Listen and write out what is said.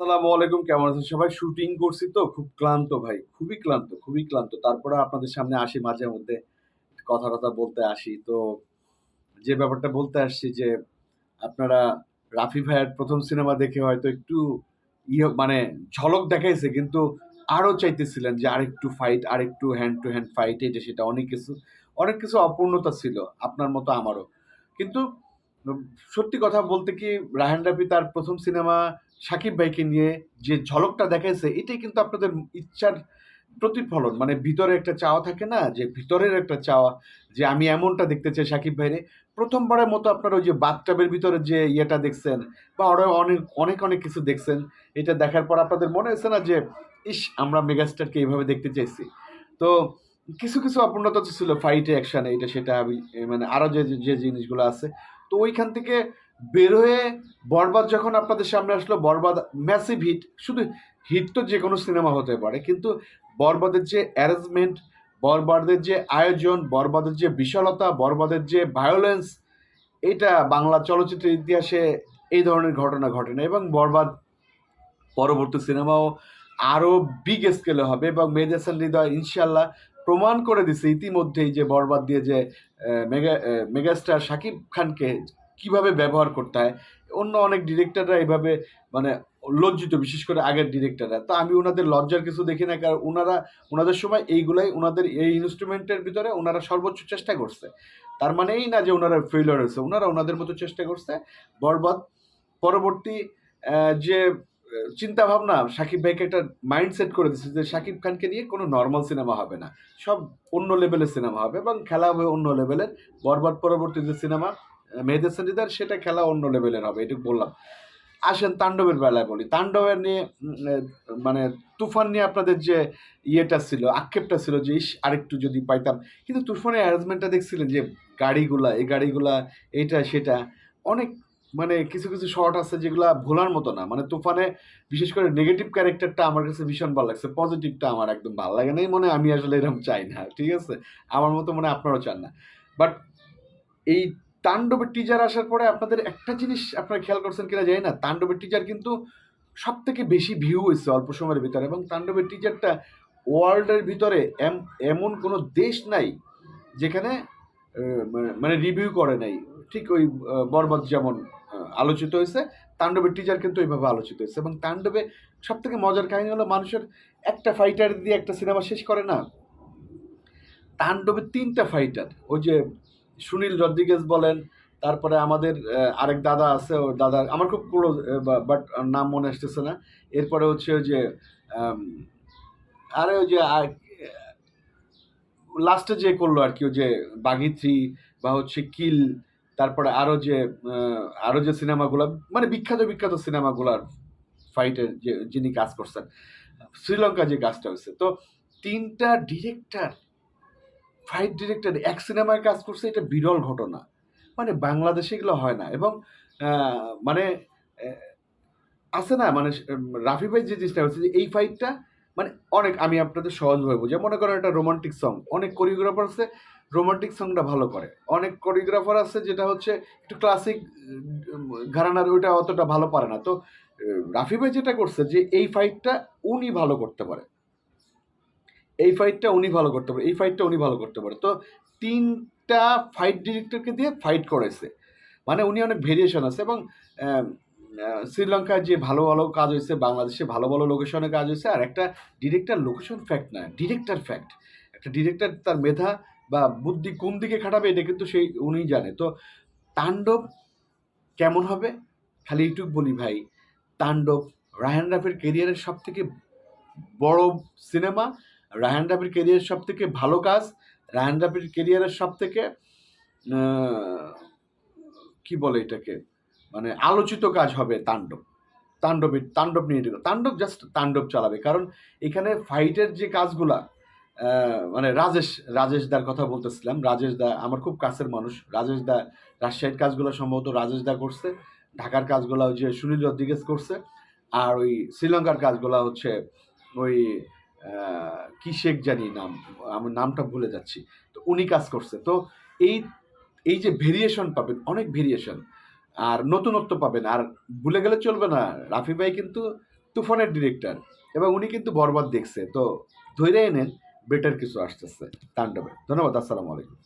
আসসালামু আলাইকুম, কেমন আছেন সবাই? শুটিং করছি তো, খুব ক্লান্ত ভাই, খুবই ক্লান্ত খুবই ক্লান্ত। তারপরে আপনাদের সামনে আসি, মাঝে মধ্যে কথা টথা বলতে আসি। তো যে ব্যাপারটা বলতে আসছি যে, আপনারা রাফি ভাইয়ের প্রথম সিনেমা দেখে হয়তো একটু ইয়ে মানে ঝলক দেখাইছে, কিন্তু আরও চাইতেছিলেন যে আরেকটু ফাইট আরেকটু হ্যান্ড টু হ্যান্ড ফাইট এটা সেটা অনেক কিছু অনেক কিছু অপূর্ণতা ছিল, আপনার মতো আমারও। কিন্তু সত্যি কথা বলতে কি, রায়হান রাফি তার প্রথম সিনেমা সাকিব ভাইকে নিয়ে যে ঝলকটা দেখাইছে, এটাই কিন্তু আপনাদের ইচ্ছার প্রতিফলন। মানে ভিতরে একটা চাওয়া থাকে না, যে ভিতরের একটা চাওয়া, যে আমি এমনটা দেখতে চাই সাকিব ভাইরে। প্রথমবারের মতো আপনারা ওই যে বাথটাবের ভিতরে যে ইয়েটা দেখছেন, বা আরও অনেক অনেক অনেক কিছু দেখছেন, এটা দেখার পর আপনাদের মনে হয়েছে না যে, ইস, আমরা মেগাস্টারকে এইভাবে দেখতে চাইছি? তো কিছু কিছু অপূর্ণতা ছিল ফাইটে অ্যাকশানে এটা সেটা আমি মানে আরও যে- যে জিনিসগুলো আছে তো ওইখান থেকে বের হয়ে বরবাদ যখন আপনাদের সামনে আসলো, বরবাদ ম্যাসিভ হিট শুধু হিট তো যে কোনো সিনেমা হতে পারে, কিন্তু বরবাদের যে অ্যারেঞ্জমেন্ট বরবাদের যে আয়োজন, বরবাদের যে বিশালতা, বরবাদের যে ভায়োলেন্স এটা বাংলা চলচ্চিত্রের ইতিহাসে এই ধরনের ঘটনা ঘটে না এবং বরবাদ পরবর্তী সিনেমাও আরও বিগ স্কেলে হবে এবং মেজাসান হৃদয় ইনশাল্লাহ প্রমাণ করে দিছে ইতিমধ্যেই যে বরবাদ দিয়ে যে মেগা মেগাস্টার শাকিব খানকে কীভাবে ব্যবহার করতে হয়। অন্য অনেক ডিরেক্টররা এইভাবে মানে লজ্জিত, বিশেষ করে আগের ডিরেক্টররা। তো আমি ওনাদের লজ্জার কিছু দেখি না, কারণ ওনারা, ওনাদের সময় এইগুলাই, ওনাদের এই ইনস্ট্রুমেন্টের ভিতরে ওনারা সর্বোচ্চ চেষ্টা করছে। তার মানে এই না যে ওনারা ফেলিওর হয়েছে, ওনারা ওনাদের মতো চেষ্টা করছে। বরবাদ, পরবর্তী যে চিন্তা ভাবনা সাকিব ভাইকে একটা মাইন্ড সেট করে দিচ্ছে যে সাকিব খানকে নিয়ে কোনো নর্মাল সিনেমা হবে না। সব অন্য লেভেলের সিনেমা হবে এবং খেলা হবে অন্য লেভেলের বরবাদ পরবর্তী যে সিনেমা মেহেদের সন্দিদার সেটা খেলা অন্য লেভেলের হবে, এটুকু বললাম। আসেন তাণ্ডবের বেলায় বলি। তাণ্ডবের নিয়ে মানে তুফান নিয়ে আপনাদের যে ইয়েটা ছিল, আক্ষেপটা ছিল যে, ইস, আরেকটু যদি পাইতাম। কিন্তু তুফানের অ্যারেঞ্জমেন্টটা দেখছিলেন যে, গাড়িগুলা, এই গাড়িগুলা এইটা সেটা। অনেক মানে কিছু কিছু শর্ট আছে যেগুলা ভোলার মতো না। মানে তুফানে বিশেষ করে নেগেটিভ ক্যারেক্টারটা আমার কাছে ভীষণ ভালো লাগছে। পজিটিভটা আমার একদম ভালো লাগে না এই মনে আমি আসলে এরকম চাই না, ঠিক আছে? আমার মতো মনে আপনারাও চান না। বাট এই তাণ্ডবের টিজার আসার পরে আপনাদের একটা জিনিস আপনারা খেয়াল করছেন কিনা জানি না। তাণ্ডবের টিজার কিন্তু সব থেকে বেশি ভিউ হয়েছে অল্প সময়ের ভিতরে এবং তাণ্ডবের টিজারটা ওয়ার্ল্ডের ভিতরে এম- এমন কোনো দেশ নাই যেখানে মানে রিভিউ করে নাই। ঠিক ওই বরবাদ যেমন আলোচিত হয়েছে, তাণ্ডবের টিজার কিন্তু ওইভাবে আলোচিত হয়েছে। এবং তাণ্ডবে সব থেকে মজার কাহিনী হলো মানুষের একটা ফাইটার দিয়ে একটা সিনেমা শেষ করে না। তাণ্ডবে তিনটা ফাইটার ওই যে সুনীল রদ্রিগেজ বলেন, তারপরে আমাদের আরেক দাদা আছে, ও দাদা, আমার খুব ক্লোজ বাট নাম মনে আসতেছে না। এরপরে হচ্ছে ওই যে আরে ওই যে লাস্টে যে করল আর কি, ওই যে বাঘি থ্রি বা হচ্ছে কিল তারপরে আরও যে আরও যে সিনেমাগুলো মানে বিখ্যাত বিখ্যাত সিনেমাগুলার ফাইটের যে, যিনি কাজ করছেন, শ্রীলঙ্কা যে কাজটা হয়েছে। তো তিনটা ডিরেক্টর ফাইট ডিরেক্টর এক সিনেমায় কাজ করছে, এটা বিরল ঘটনা। মানে বাংলাদেশে এগুলো হয় না। এবং মানে আছে না মানে রাফি ভাই যে জিনিসটা হচ্ছে যে, এই ফাইটটা মানে অনেক, আমি আপনাদের সহজভাবে বুঝি মনে করেন একটা রোমান্টিক সং অনেক কোরিওগ্রাফার আছে রোমান্টিক সংটা ভালো করে। অনেক কোরিওগ্রাফার আছে যেটা হচ্ছে একটু ক্লাসিক ঘরানার ওইটা অতটা ভালো পারে না। তো রাফি ভাই যেটা করছে যে এই ফাইটটা উনি ভালো করতে পারে। এই ফাইটটা উনি ভালো করতে পারে, এই ফাইটটা উনি ভালো করতে পারে। তো, তিনটা ফাইট ডিরেক্টরকে দিয়ে ফাইট করেছে মানে উনি অনেক ভেরিয়েশন আছে এবং শ্রীলঙ্কায় যে ভালো ভালো কাজ হয়েছে বাংলাদেশে ভালো ভালো লোকেশনে কাজ হয়েছে আর একটা ডিরেক্টর লোকেশন ফ্যাক্ট না ডিরেক্টর ফ্যাক্ট একটা ডিরেক্টর তার মেধা বা বুদ্ধি কোন দিকে খাটাবে এটা কিন্তু সেই উনিই জানে। তো তাণ্ডব কেমন হবে? খালি এইটুক বলি ভাই, তাণ্ডব রায়হান রাফের কেরিয়ারের সব থেকে বড় সিনেমা রায়হান রাফির কেরিয়ারের সব থেকে ভালো কাজ রায়হান রাফির কেরিয়ারের সব থেকে কি বলে এটাকে? মানে আলোচিত কাজ হবে তাণ্ডব। তাণ্ডবের, তাণ্ডব নিয়ে তাণ্ডব জাস্ট তাণ্ডব চালাবে। কারণ এখানে ফাইটের যে কাজগুলা মানে রাজেশ রাজেশ দার কথা বলতেছিলাম। রাজেশ দা আমার খুব কাছের মানুষ। রাজেশ দা রাজশাহীর কাজগুলো সম্ভবত রাজেশ দা করছে। ঢাকার কাজগুলো যে সুনীল রদ্রিগেজ করছে। আর ওই শ্রীলঙ্কার কাজগুলো হচ্ছে ওই কি শেখ জানি নাম, আমার নামটা ভুলে যাচ্ছি। তো উনি কাজ করছে। তো এই এই যে ভেরিয়েশন পাবেন, অনেক ভেরিয়েশন আর নতুনত্ব পাবেন। আর ভুলে গেলে চলবে না। রাফি ভাই কিন্তু তুফানের ডিরেক্টর এবং উনি কিন্তু বরবাদ দেখছে। তো ধৈর্য এনেন। বেটার কিছু আসতেছে তাণ্ডবে। ধন্যবাদ আসসালামু আলাইকুম।